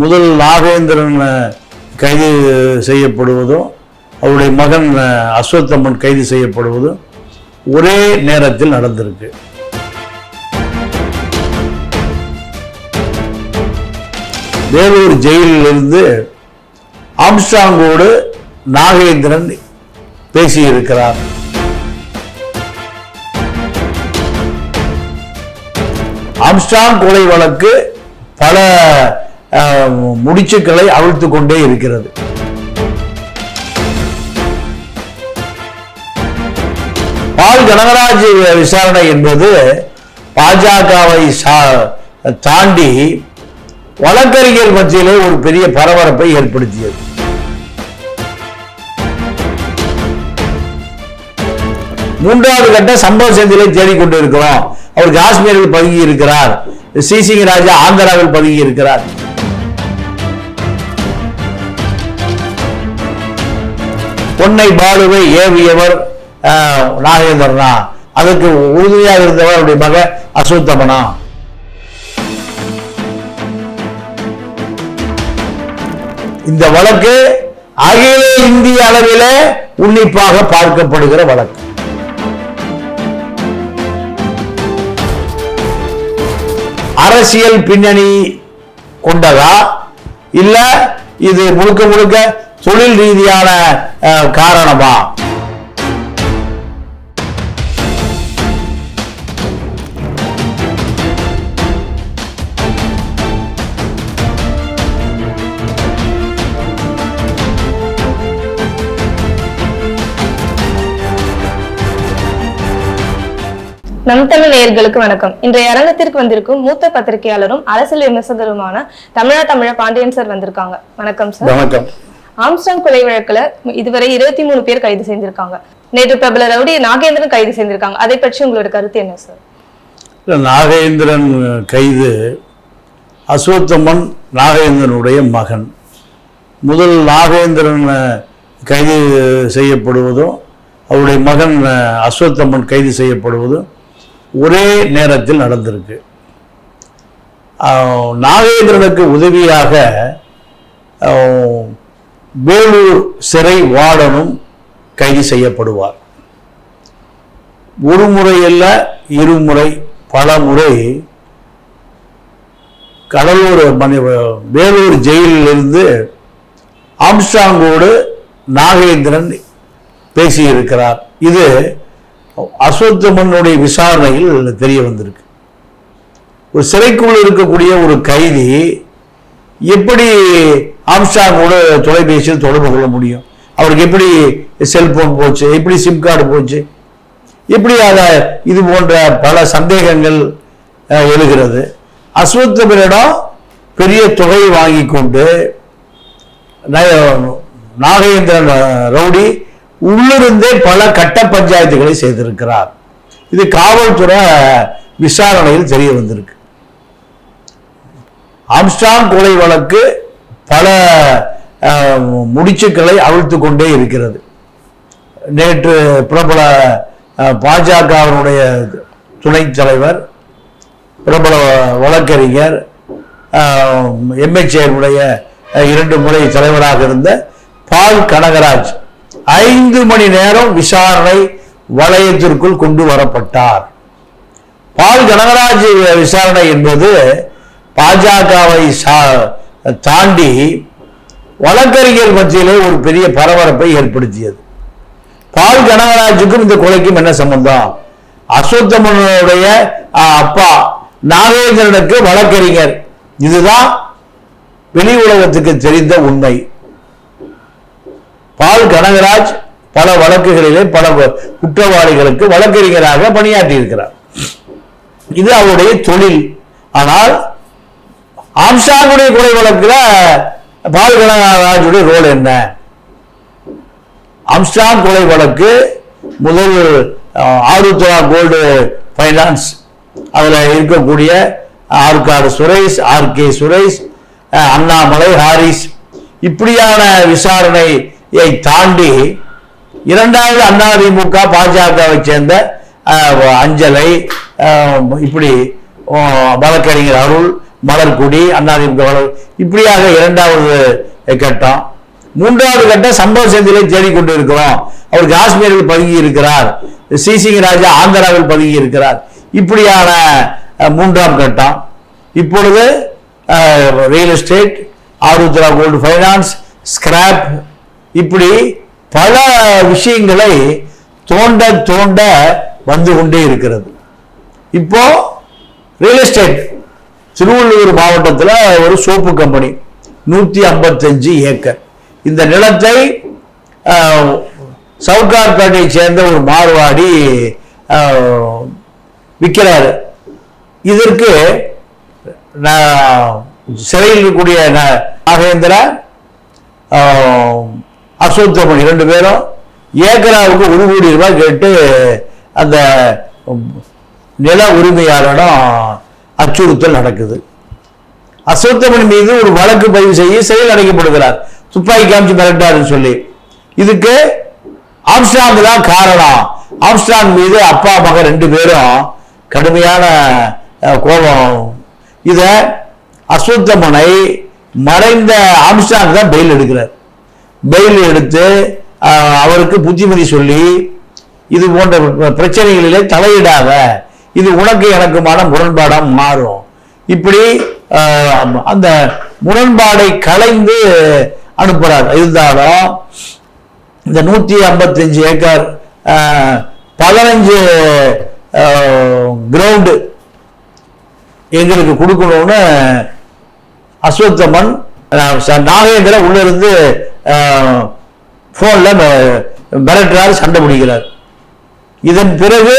முதல் நாகேந்திரன் கைது செய்யப்படுவதும் அவருடைய மகன் அஸ்வத்தம்மன் கைது செய்யப்படுவதும் ஒரே நேரத்தில் நடந்திருக்கு. வேலூர் ஜெயிலிலிருந்து ஆம்ஸ்டாங்கோடு நாகேந்திரன் பேசியிருக்கிறார். ஆம்ஸ்டாங் கொலை வழக்கு பல முடிச்சுக்களை அவிழ்த்து கொண்டே இருக்கிறது. பால் கனகராஜ் விசாரணை என்பது பாஜகவை தாண்டி வழக்கறிஞர் மத்தியிலே ஒரு பெரிய பரபரப்பை ஏற்படுத்தியது. மூன்றாவது கட்ட சம்பவ செந்திலை தேடிக்கொண்டு இருக்கிறோம் அவர் காஷ்மீரில் பதுங்கி இருக்கிறார். சிசிங்க ராஜா ஆந்திராவில் பதுங்கி இருக்கிறார். பொன்னை பாலுவை ஏவியவர் நாகேந்திரனா. அதற்கு உறுதுணையாக இருந்தவர் அவருடைய மக அசோத்தமனா. இந்த வழக்கு அகில இந்திய அளவிலே உன்னிப்பாக பார்க்கப்படுகிற வழக்கு. அரசியல் பின்னணி கொண்டதா? இல்ல இது முழுக்க முழுக்க தொழில் ரீதியான காரணமா? நம் தமிழ் நேயர்களுக்கு வணக்கம். இன்றைய அரங்கத்திற்கு வந்திருக்கும் மூத்த பத்திரிகையாளரும் அரசியல் விமர்சகருமான தமிழா தமிழ பாண்டியன் சார் வந்திருக்காங்க. வணக்கம் சார். வணக்கம். ஆம்ஸ்டாங் கொலை வழக்குல இதுவரை இருபத்தி மூணு பேர் கைது செய்திருக்காங்க. நேற்று பிரபல ரவுடி நாகேந்திரன் கைது செய்திருக்காங்க. அதை பற்றி உங்களோட கருத்து என்ன சார் நாகேந்திரன் கைது அசோத்தமன் நாகேந்திரனுடைய மகன். முதல் நாகேந்திரன் கைது செய்யப்படுவதும் அவருடைய மகன் அஸ்வத்தம்மன் கைது செய்யப்படுவதும் ஒரே நேரத்தில் நடந்திருக்கு. நாகேந்திரனுக்கு உதவியாக வேலூர் சிறை வார்டனும் கைது செய்யப்படுவார். ஒரு முறை அல்ல இருமுறை பல முறை கடலூர் மணி வேலூர் ஜெயிலிலிருந்து ஆம்ஸ்டாங்கோடு நாகேந்திரன் பேசியிருக்கிறார். இது அஸ்வத்தமனுடைய விசாரணையில் தெரிய வந்திருக்கு. ஒரு சிறைக்குள் இருக்கக்கூடிய ஒரு கைதி எப்படி ஆம்ஸ்டாங்கோடு தொலைபேசியில் தொடர்பு கொள்ள முடியும். அவருக்கு எப்படி செல்போன் போச்சு எப்படி சிம் கார்டு போச்சு இப்படி அதை இது போன்ற பல சந்தேகங்கள் அஹ், எழுகிறது. அஸ்வத்தமனிடம் பெரிய தொகையை வாங்கி கொண்டு ந- நாகேந்திரன் ரவுடி உள்ளிருந்தே பல கட்ட பஞ்சாயத்துகளை செய்திருக்கிறார். இது காவல்துறை விசாரணையில் தெரிய வந்திருக்கு. ஆம்ஸ்டாங் கொலை வழக்கு பல முடிச்சுக்களை அவிழ்த்து கொண்டே இருக்கிறது. நேற்று பிரபல பாஜகவினுடைய துணைத் தலைவர் பிரபல வழக்கறிஞர் எம்எச்ஏனுடைய இரண்டு முறை தலைவராக இருந்த பால் கனகராஜ் ஐந்து மணி நேரம் விசாரணை வளையத்திற்குள் கொண்டு வரப்பட்டார். பால் கனகராஜ் விசாரணை என்பது பாஜகவை சா- தாண்டி வழக்கறிஞர் மத்தியிலே ஒரு பெரிய பரபரப்பை ஏற்படுத்தியது. பால் கனகராஜுக்கும் இந்த கொலைக்கும் என்ன சம்பந்தம்? அசோத்தமனுடைய அஹ், அப்பா நாகேந்திரனுக்கு வழக்கறிஞர். இதுதான் வெளி உலகத்துக்கு தெரிந்த உண்மை. பால் கனகராஜ் பல வழக்குகளிலே பல குற்றவாளிகளுக்கு வழக்கறிஞராக பணியாற்றி இருக்கிறார் இது அவருடைய தொழில். ஆனால் ஆம்சாங்குடைய கொலை வழக்கில் பால் கனகராஜுடைய ரோல் என்ன? ஆம்ஸ்டாங் கொலை வழக்கு முதல் ஆருத்ரா கோல்டு ஃபைனான்ஸ் அதில் இருக்கக்கூடிய ஆர்காடு சுரேஷ் ஆர்கே சுரேஷ் அண்ணாமலை ஹாரிஸ். இப்படியான விசாரணையை தாண்டி இரண்டாவது அதிமுக பாஜகவை சேர்ந்த அஞ்சலை இப்படி வழக்கறிஞர் அருள் மலர்குடி அதிமுக வளர் இப்படியாக இரண்டாவது கட்டம். மூன்றாவது கட்டம் சம்பவ செந்திலை தேடிக்கொண்டு இருக்கிறோம் அவர் காஷ்மீரில் பதுங்கி இருக்கிறார் சிசிங் ராஜா ஆந்திராவில் பதுங்கி இருக்கிறார் இப்படியான மூன்றாம் கட்டம். இப்பொழுது real estate Aarudhra gold finance scrap இப்படி பல விஷயங்களை தோண்ட தோண்ட வந்து கொண்டே இருக்கிறது. இப்போ ரியல் எஸ்டேட் திருவள்ளூர் மாவட்டத்தில் ஒரு சோப்பு கம்பெனி நூற்றி ஐம்பத்தஞ்சு ஏக்கர். இந்த நிலத்தை ஆஹ், சவுகார்பேட்டையை சேர்ந்த ஒரு மார்வாடி விற்கிறாரு இதற்கு நான் சிறையில் இருக்கக்கூடிய ந- நாகேந்திரா ஆஹ், அசோத்தமன் இரண்டு பேரும் ஏக்கராவுக்கு ஒரு கோடி ரூபாய் கேட்டு அந்த நில உரிமையாளரிடம் அச்சுறுத்தல் நடக்குது. அசோத்தமன் மீது ஒரு வழக்கு பதிவு செய்ய செயல் அடைக்கப்படுகிறார். துப்பாக்கி காமிச்சு மிரட்டாருன்னு சொல்லி. இதுக்கு ஆம்ஸ்டாங் தான் காரணம். ஆம்ஸ்டாங் மீது அப்பா மகன் ரெண்டு பேரும் கடுமையான கோபம். இத அஸ்வத்தமனை மறைந்த ஆம்ஸ்டாங் தான் பெயில் எடுக்கிறார். பெயில் எடுத்து அவருக்கு புத்திமதி சொல்லி இது போன்ற பிரச்சனைகளிலே தலையிடாத இது உனக்கு எனக்குமான முரண்பாடாக மாறும். இப்படி அந்த முரண்பாடை கலைந்து அனுப்புறார் இருந்தாலும் இந்த நூற்றி ஐம்பத்தஞ்சு ஏக்கர் பதினஞ்சு கிரவுண்டு எங்களுக்கு கொடுக்கணும்னு அஸ்வத்தமன் நாகேந்திர உள்ளிருந்து ஃபோனில் மிரட்டுறாரு சண்டை பிடிக்கிறார். இதன் பிறகு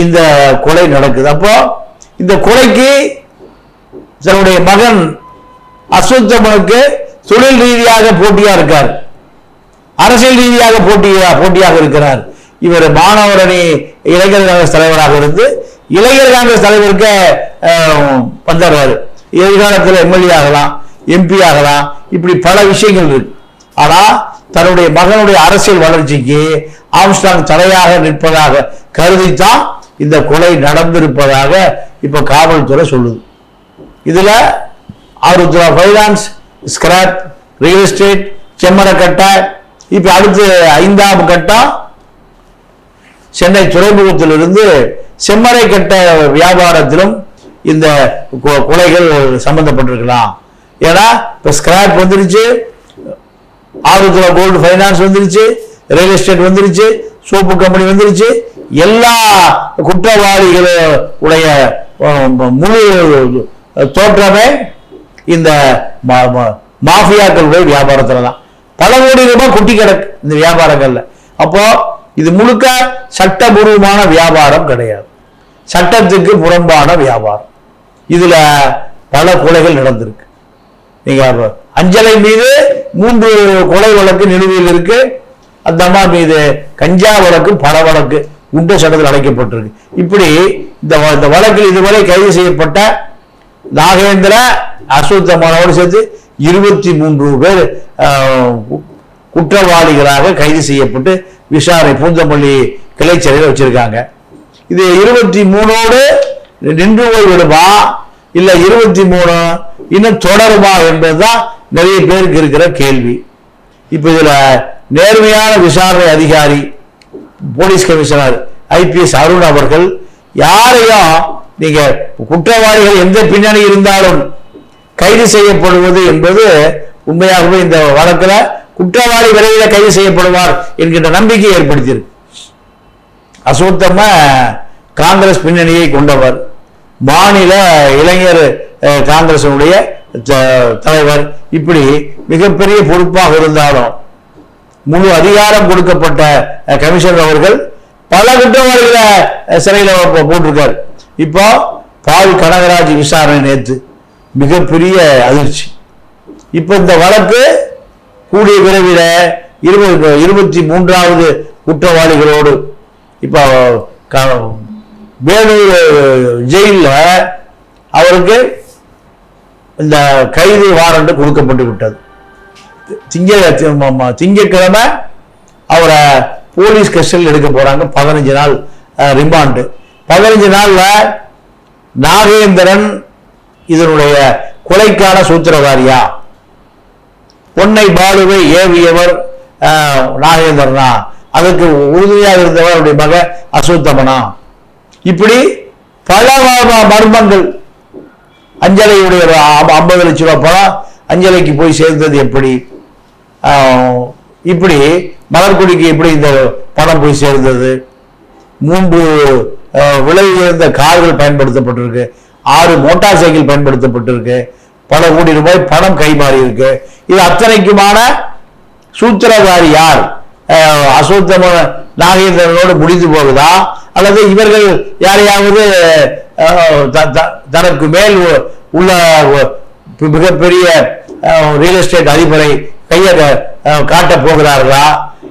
இந்த கொலை நடக்குது. அப்போ இந்த கொலைக்கு தன்னுடைய மகன் அஸ்வத்தமனுக்கு தொழில் ரீதியாக போட்டியா இருக்கார். அரசியல் ரீதியாக போட்டியா போட்டியாக இருக்கிறார். இவர் மாணவரணி இளைஞர் காங்கிரஸ் தலைவராக இருந்து இளைஞர் காங்கிரஸ் தலைவருக்கு வந்துடுறாரு எதிர்காலத்தில் எம்எல்ஏ ஆகலாம் எம்பி ஆகலாம் இப்படி பல விஷயங்கள் இருக்கு. ஆனா தன்னுடைய மகனுடைய அரசியல் வளர்ச்சிக்கு ஆம்ஸ்டாங் தடையாக நிற்பதாக கருதித்தான் இந்த கொலை நடந்திருப்பதாக இப்ப காவல்துறை சொல்லுது. இதுல Aarudhra finance scrap real estate செம்மரக்கட்டை இப்ப அடுத்து ஐந்தாம் கட்டம் சென்னை துறைமுகத்திலிருந்து செம்மரை கட்ட வியாபாரத்திலும் இந்த கொ- கொலைகள் சம்பந்தப்பட்டிருக்கலாம். ஏன்னா இப்ப ஸ்கிராப் வந்துருச்சு ஆருத்ரா கோல்டு ஃபைனான்ஸ் வந்துருச்சு ரியல் எஸ்டேட் வந்துருச்சு சோப்பு கம்பெனி வந்துருச்சு எல்லா குற்றவாளிகளுடைய முழு தோற்றமே இந்த மா- மா- மாஃபியாக்களுடைய வியாபாரத்தில் தான். பல கோடி ரூபாய் குட்டி கிடக்கு இந்த வியாபாரங்களில். அப்போ இது முழுக்க சட்டபூர்வமான வியாபாரம் கிடையாது. சட்டத்துக்கு புறம்பான வியாபாரம். இதுல பல கொலைகள் நடந்திருக்கு. நீங்க அஞ்சலை மீது மூன்று கொலை வழக்கு நிலுவையில் இருக்கு. அந்த அம்மா மீது கஞ்சா வழக்கு பல வழக்கு குண்ட சட்டத்தில் அடைக்கப்பட்டிருக்கு. இப்படி இந்த வ- இந்த வழக்கில் இதுவரை கைது செய்யப்பட்ட நாகேந்திர அஸ்வத்தமானோடு சேர்த்து இருபத்தி மூன்று பேர் குற்றவாளிகளாக கைது செய்யப்பட்டு விசாரணை பூந்தமல்லி கிளை சிறையில் வச்சிருக்காங்க. இது இருபத்தி மூணோடு நின்று போய்விடுமா? இல்லை இருபத்தி மூணு இன்னும் தொடருமா என்பதுதான் நிறைய பேருக்கு இருக்கிற கேள்வி. இப்போ இதில் நேர்மையான விசாரணை அதிகாரி போலீஸ் கமிஷனர் ஐபிஎஸ் அருண் அவர்கள் யாரையும் நீங்க குற்றவாளிகள் எந்த பின்னணி இருந்தாலும் கைது செய்யப்படுவது என்பது உண்மையாகவே இந்த வழக்கில் குற்றவாளி விரைவில் கைது செய்யப்படுவார் என்கின்ற நம்பிக்கை ஏற்படுத்தியிருக்கு. அசுத்தமா காங்கிரஸ் பின்னணியை கொண்டவர் மாநில இளைஞர் காங்கிரசனுடைய த- தலைவர் இப்படி மிகப்பெரிய பொறுப்பாக இருந்தாலும் முழு அதிகாரம் கொடுக்கப்பட்ட கமிஷனர் அவர்கள் பல குற்றவாளிகளை சிறையில் போட்டிருக்காரு. இப்போ பால் கனகராஜ் விசாரணை நேற்று. மிகப்பெரிய அதிர்ச்சி. இப்போ இந்த வழக்கு கூடிய விரைவில் இருபது இருபத்தி மூன்றாவது குற்றவாளிகளோடு இப்போ க- வேலூர் ஜெயிலில் அவருக்கு இந்த கைது வாரண்ட் கொடுக்கப்பட்டு விட்டது. திங்க திங்கக்கிழமை திங்கட்கிழமை அவரை போலீஸ் கஸ்டடியில் எடுக்க போறாங்க. பதினஞ்சு நாள் ரிமாண்டு பதினஞ்சு நாள்ல நாகேந்திரன் இதனுடைய கொலைக்கான சூத்திரதாரியா? பொன்னை பாலுவை ஏவியவர் நாகேந்திரனா? அதுக்கு உறுதியாக இருந்தவர் அவருடைய மக அசுத்தமனா இப்படி பல மர்மங்கள். அஞ்சலையுடைய ஐம்பது லட்ச ரூபாய் பணம் அஞ்சலைக்கு போய் சேர்ந்தது எப்படி? இப்படி மலர்கொடிக்கு எப்படி இந்த பணம் போய் சேர்ந்தது? மூன்று விலை உயர்ந்த கார்கள் பயன்படுத்தப்பட்டிருக்கு. ஆறு மோட்டார் சைக்கிள் பயன்படுத்தப்பட்டிருக்கு. பல கோடி ரூபாய் பணம் கைமாறி இருக்கு இது அத்தனைக்குமான சூத்திரதாரி யார்? ஆஹ், அசுத்தம நாகேந்திரனோடு முடிந்து போகுதா? அல்லது இவர்கள் யாரையாவது தனக்கு மேல் உள்ள மிகப்பெரிய ரியல் எஸ்டேட் அதிபரை கையை காட்ட காட்டப் போகிறார்களா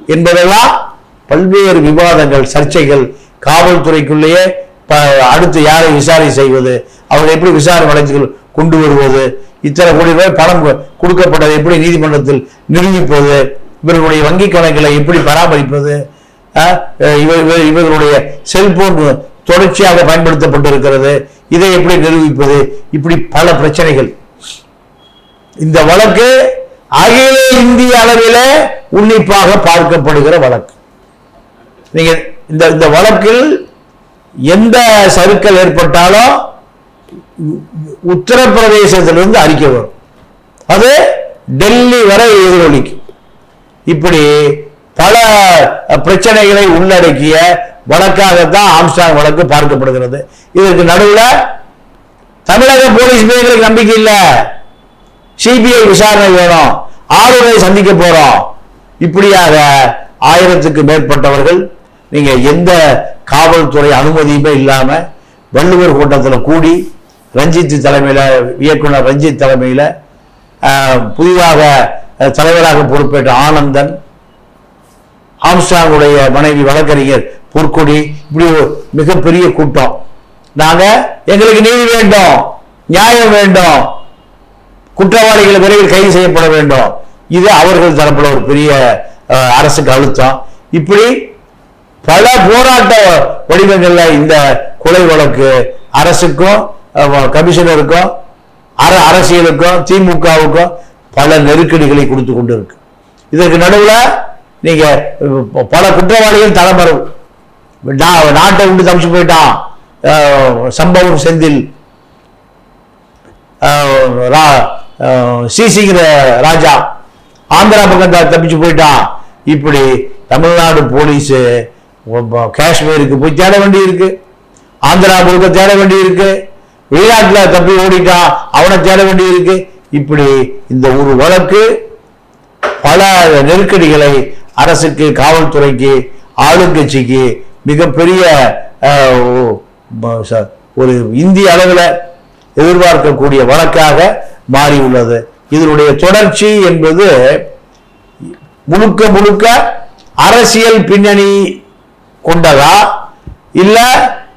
என்பதெல்லாம் பல்வேறு விவாதங்கள் சர்ச்சைகள் காவல்துறைக்குள்ளேயே ப- அடுத்து யாரை விசாரணை செய்வது அவர்கள் எப்படி விசாரணை வழக்குகள் கொண்டு வருவது இத்தனை கோடி ரூபாய் பணம் கொடுக்கப்பட்டதை எப்படி நீதிமன்றத்தில் நிரூபிப்பது இவர்களுடைய வங்கி கணக்குகளை எப்படி பராமரிப்பது இவர் இவர்- இவர்களுடைய செல்போன் தொடர்ச்சியாக பயன்படுத்தப்பட்டிருக்கிறது இதை எப்படி நிரூபிப்பது இப்படி பல பிரச்சனைகள். இந்த வழக்கு அகில இந்திய அளவிலே உன்னிப்பாக பார்க்கப்படுகிற வழக்கு. நீங்க இந்த இந்த வழக்கில் எந்த சறுக்கல் ஏற்பட்டாலும் உத்தரப்பிரதேசத்திலிருந்து அறிக்கை வரும். அது டெல்லி வரை எதிரொலிக்கும். இப்படி பல பிரச்சனைகளை உள்ளடக்கிய வழக்காகத்தான் ஆம்ஸ்டாங் வழக்கு பார்க்கப்படுகிறது. இதற்கு நடுவில் தமிழக போலீஸ் மேலே நம்பிக்கை இல்லை. சிபிஐ விசாரணை வேணும். ஆளுநரை சந்திக்க போறோம். இப்படியாக ஆயிரத்துக்கு மேற்பட்டவர்கள் நீங்க எந்த காவல்துறை அனுமதியுமே இல்லாம வள்ளுவர் கூட்டத்தில் கூடி ரஞ்சித் தலைமையில் இயக்குனர் ரஞ்சித் தலைமையில் புதிதாக தலைவராக பொறுப்பேற்ற ஆனந்தன் ஆம்ஸ்டாங்குடைய மனைவி வழக்கறிஞர் பொற்கொடி இப்படி ஒரு மிகப்பெரிய கூட்டம். நாங்கள் எங்களுக்கு நீதி வேண்டும் நியாயம் வேண்டும். குற்றவாளிகள் விரைவில் கைது செய்யப்பட வேண்டும். இது அவர்கள் தரப்புல ஒரு பெரிய அரசுக்கு அழுத்தம் இப்படி பல போராட்ட வடிவங்கள்ல இந்த கொலை வழக்கு அரசுக்கும் கமிஷனருக்கும் அர அரசியலுக்கும் திமுகவுக்கும் பல நெருக்கடிகளை கொடுத்து கொண்டு இருக்கு இதற்கு நடுவுல நீங்க பல குற்றவாளிகள் தலைமறைவு நாட்டை விட்டு தப்பிச்சு போயிட்டான். அஹ், சம்பவம் செந்தில். ஆஹ் சிசிங்கிற ராஜா ஆந்திரா பக்கம் தப்பிச்சு போயிட்டான் இப்படி தமிழ்நாடு போலீஸ் காஷ்மீருக்கு போய் தேட வேண்டி இருக்கு. ஆந்திரா முழுக்க தேட வேண்டி இருக்கு. வெளிநாட்டில் தப்பி ஓடிட்டான் அவனை தேட வேண்டி இருக்கு. இப்படி இந்த ஒரு வழக்கு பல நெருக்கடிகளை அரசுக்கு காவல்துறைக்கு ஆளுங்கட்சிக்கு மிகப்பெரிய ஒரு இந்திய அளவில் எதிர்பார்க்கக்கூடிய வழக்காக மாறியுள்ளது இதனுடைய தொடர்ச்சி என்பது முழுக்க முழுக்க அரசியல் பின்னணி கொண்டதா? இல்ல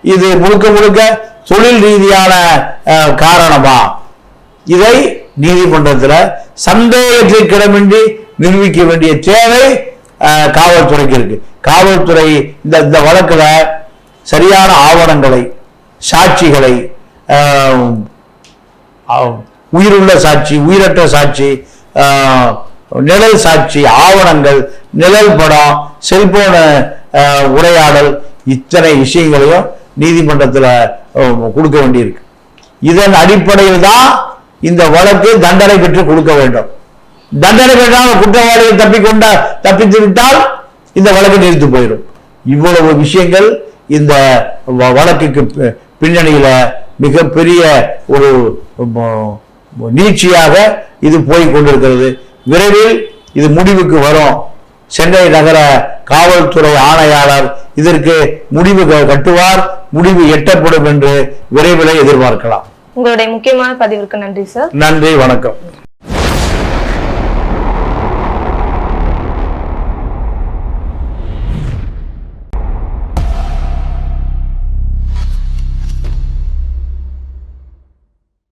இது முழுக்க முழுக்க தொழில் ரீதியான காரணமா? இதை நீதிமன்றத்தில் சந்தேகத்திற்கிடமின்றி நிரூபிக்க வேண்டிய தேவை காவல்துறைக்கு இருக்கு. காவல்துறை இந்த இந்த வழக்குல சரியான ஆவணங்களை சாட்சிகளை ஆ- உயிருள்ள சாட்சி உயிரற்ற சாட்சி நிழல் சாட்சி ஆவணங்கள் நிழல் படம் செல்போன் உரையாடல் இத்தனை விஷயங்களையும் நீதிமன்றத்தில் கொடுக்க வேண்டியிருக்கு. இதன் அடிப்படையில் தான் இந்த வழக்கு தண்டனை பெற்று கொடுக்க வேண்டும். தண்டனை பெற்றால் குற்றவாளிகள் தப்பிக்கொண்ட தப்பித்து விட்டால் இந்த வழக்கு நிறுத்து போயிடும். இவ்வளவு விஷயங்கள் இந்த வ- வழக்குக்கு பி- மிகப்பெரிய ஒரு நீட்சியாக இது போய் கொண்டிருக்கிறது. விரைவில் இது முடிவுக்கு வரும். சென்னை நகர காவல்துறை ஆணையாளர் இதற்கு முடிவு கட்டுவார். முடிவு எட்டப்படும் என்று விரைவில் எதிர்பார்க்கலாம். உங்களுடைய முக்கியமான பதிவிற்கு நன்றி சார். நன்றி வணக்கம்.